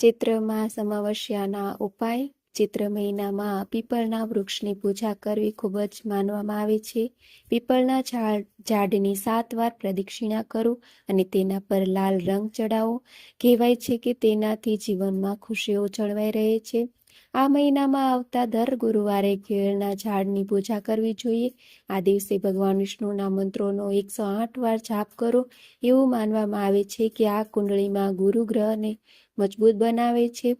ચૈત્ર સમાવસ્યાના ઉપાય. ચૈત્ર મહિનામાં પીપળના વૃક્ષની પૂજા કરવી ખૂબ જ માનવામાં આવે છે. પીપળના ઝાડ, ઝાડની સાત વાર પ્રદક્ષિણા કરો અને તેના પર લાલ રંગ ચડાવો કહેવાય છે કે તેનાથી જીવનમાં ખુશીઓ જળવાઈ રહે છે. આ મહિનામાં આવતા દર ગુરુવારે કેળના ઝાડની પૂજા કરવી જોઈએ. આ દિવસે ભગવાન વિષ્ણુના મંત્રોનો એકસો આઠ વાર જાપ કરો. એવું માનવામાં આવે છે કે આ કુંડળીમાં ગુરુ ગ્રહને મજબૂત બનાવે છે,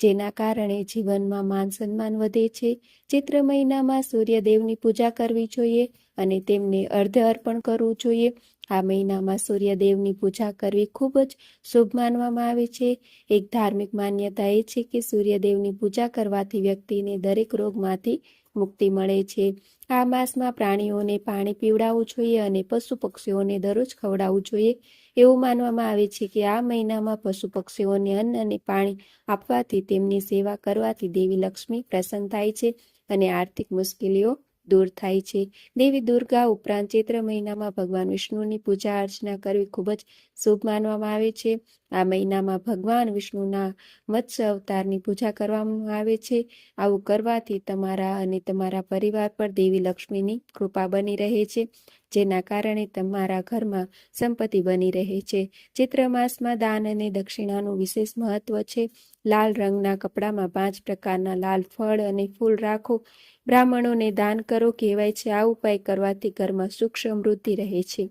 જેના કારણે જીવનમાં માન સન્માન વધે છે. ચૈત્ર મહિનામાં સૂર્યદેવની પૂજા કરવી જોઈએ. અને તેમને અર્ધ અર્પણ કરવું જોઈએ. આ મહિનામાં સૂર્યદેવની પૂજા કરવી ખૂબ જ શુભ માનવામાં આવે છે. એક ધાર્મિક માન્યતા એ છે કે સૂર્યદેવની પૂજા કરવાથી વ્યક્તિને દરેક રોગમાંથી મુક્તિ મળે છે. આ માસમાં પ્રાણીઓને પાણી પીવડાવવું જોઈએ અને પશુ પક્ષીઓને દરરોજ ખવડાવવું જોઈએ. એવું માનવામાં આવે છે કે આ મહિનામાં પશુ પક્ષીઓને અન્ન અને પાણી આપવાથી તેમની સેવા કરવાથી દેવી લક્ષ્મી પ્રસન્ન થાય છે અને આર્થિક મુશ્કેલીઓ દૂર થાય છે. દેવી દુર્ગા ઉપરાંત ચૈત્ર મહિનામાં ભગવાન વિષ્ણુની પૂજા અર્ચના કરવી ખૂબ જ શુભ માનવામાં આવે છે. આ મહિનામાં ભગવાન વિષ્ણુના મત્સ્ય અવતારની પૂજા કરવામાં આવે છે. આવું કરવાથી તમારા અને તમારા પરિવાર પર દેવી લક્ષ્મીની કૃપા બની રહે છે. જેના કારણે તમારા ઘરમાં સંપત્તિ બની રહે છે. ચૈત્ર માસમાં દાન અને દક્ષિણાનું વિશેષ મહત્વ છે. લાલ રંગના કપડામાં પાંચ પ્રકારના લાલ ફળ અને ફૂલ રાખો. બ્રાહ્મણોને દાન કરો કહેવાય છે. આ ઉપાય કરવાથી ઘરમાં સુખ સમૃદ્ધિ રહે છે.